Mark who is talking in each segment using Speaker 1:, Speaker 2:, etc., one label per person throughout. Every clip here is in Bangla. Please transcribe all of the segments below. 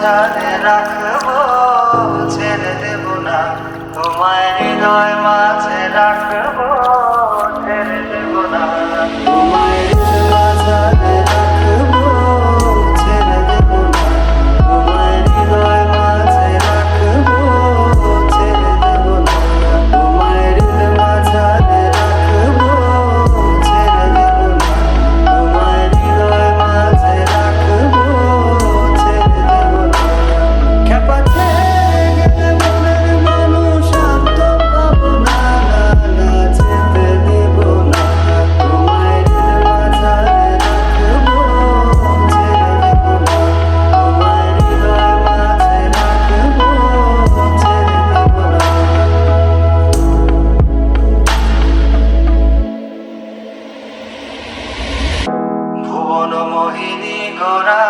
Speaker 1: ছাদে রাখব ছেড়ে দেব না। তোমায় হৃদয় মাঝে রাখ করা।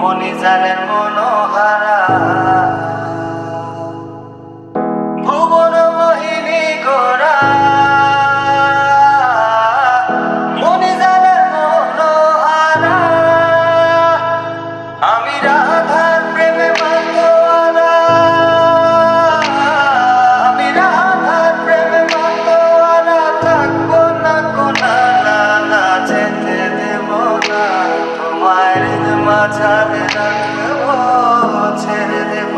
Speaker 1: মনে জানেন মনোহারা। জানে রাখব ছেড়ে দেব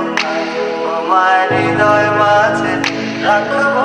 Speaker 1: তোমার হৃদয় মাঝে রাখব।